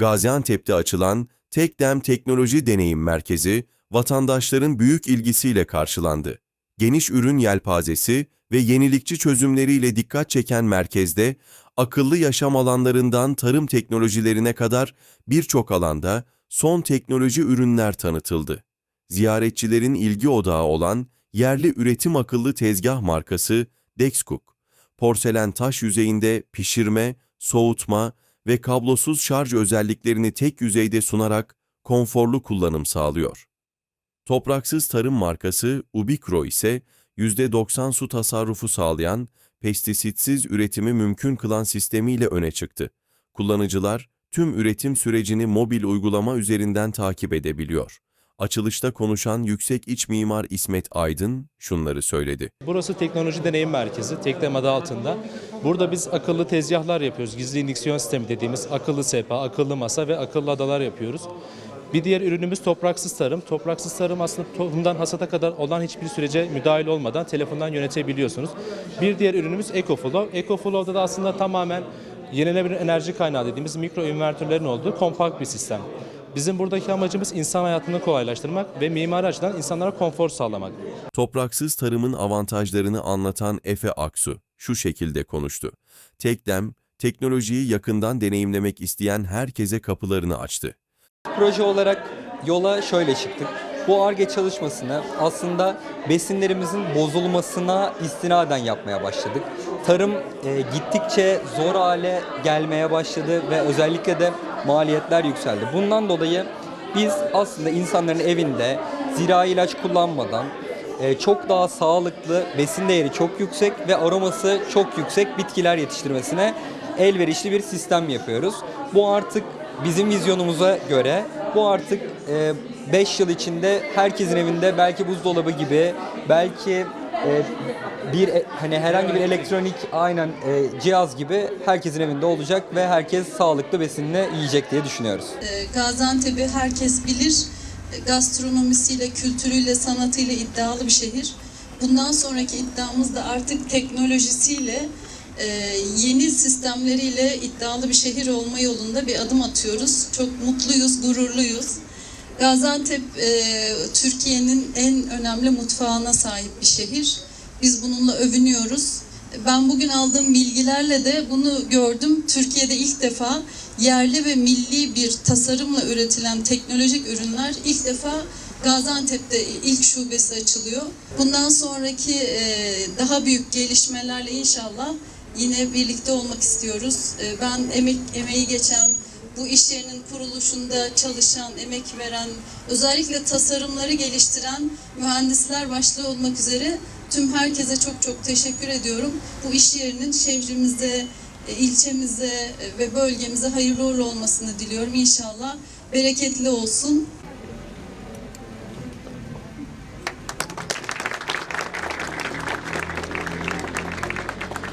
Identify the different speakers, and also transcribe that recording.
Speaker 1: Gaziantep'te açılan Tekdem Teknoloji Deneyim Merkezi, vatandaşların büyük ilgisiyle karşılandı. Geniş ürün yelpazesi ve yenilikçi çözümleriyle dikkat çeken merkezde, akıllı yaşam alanlarından tarım teknolojilerine kadar birçok alanda son teknoloji ürünler tanıtıldı. Ziyaretçilerin ilgi odağı olan yerli üretim akıllı tezgah markası Dexcook, porselen taş yüzeyinde pişirme, soğutma ve kablosuz şarj özelliklerini tek yüzeyde sunarak konforlu kullanım sağlıyor. Topraksız tarım markası Ubikro ise %90 su tasarrufu sağlayan, pestisitsiz üretimi mümkün kılan sistemiyle öne çıktı. Kullanıcılar tüm üretim sürecini mobil uygulama üzerinden takip edebiliyor. Açılışta konuşan yüksek iç mimar İsmet Aydın şunları söyledi.
Speaker 2: Burası teknoloji deneyim merkezi, Tekdem adı altında. Burada biz akıllı tezgahlar yapıyoruz. Gizli indüksiyon sistemi dediğimiz akıllı sehpa, akıllı masa ve akıllı adalar yapıyoruz. Bir diğer ürünümüz topraksız tarım. Topraksız tarım aslında tohumdan hasata kadar olan hiçbir sürece müdahil olmadan telefondan yönetebiliyorsunuz. Bir diğer ürünümüz EcoFlow. EcoFlow'da da aslında tamamen yenilenebilir enerji kaynağı dediğimiz mikro invertörlerin olduğu kompakt bir sistem. Bizim buradaki amacımız insan hayatını kolaylaştırmak ve mimari açıdan insanlara konfor sağlamak.
Speaker 1: Topraksız tarımın avantajlarını anlatan Efe Aksu şu şekilde konuştu. Tekdem, teknolojiyi yakından deneyimlemek isteyen herkese kapılarını açtı.
Speaker 3: Proje olarak yola şöyle çıktık. Bu ARGE çalışmasını aslında besinlerimizin bozulmasına istinaden yapmaya başladık. Tarım e, gittikçe zor hale gelmeye başladı ve özellikle de maliyetler yükseldi. Bundan dolayı biz aslında insanların evinde zirai ilaç kullanmadan e, çok daha sağlıklı, besin değeri çok yüksek ve aroması çok yüksek bitkiler yetiştirmesine elverişli bir sistem yapıyoruz. Bu artık bizim vizyonumuza göre bu artık 5 yıl içinde herkesin evinde belki buzdolabı gibi belki e, bir e, hani herhangi bir elektronik aynen e, cihaz gibi herkesin evinde olacak ve herkes sağlıklı besinle yiyecek diye düşünüyoruz.
Speaker 4: Ee, Gaziantep'i herkes bilir. Ee, Gastronomisiyle, kültürüyle, sanatıyla iddialı bir şehir. Bundan sonraki iddiamız da artık teknolojisiyle, e, yeni sistemleriyle iddialı bir şehir olma yolunda bir adım atıyoruz. Çok mutluyuz, gururluyuz. Gaziantep e, Türkiye'nin en önemli mutfağına sahip bir şehir. Biz bununla övünüyoruz. Ben bugün aldığım bilgilerle de bunu gördüm. Türkiye'de ilk defa yerli ve milli bir tasarımla üretilen teknolojik ürünler ilk defa Gaziantep'te ilk şubesi açılıyor. Bundan sonraki e, daha büyük gelişmelerle inşallah yine birlikte olmak istiyoruz. E, Ben emek emeği geçen bu iş yerinin kuruluşunda çalışan, emek veren, özellikle tasarımları geliştiren mühendisler başta olmak üzere tüm herkese çok çok teşekkür ediyorum. Bu iş yerinin şehrimize, e, ilçemize e, ve bölgemize hayırlı uğurlu olmasını diliyorum. İnşallah bereketli olsun.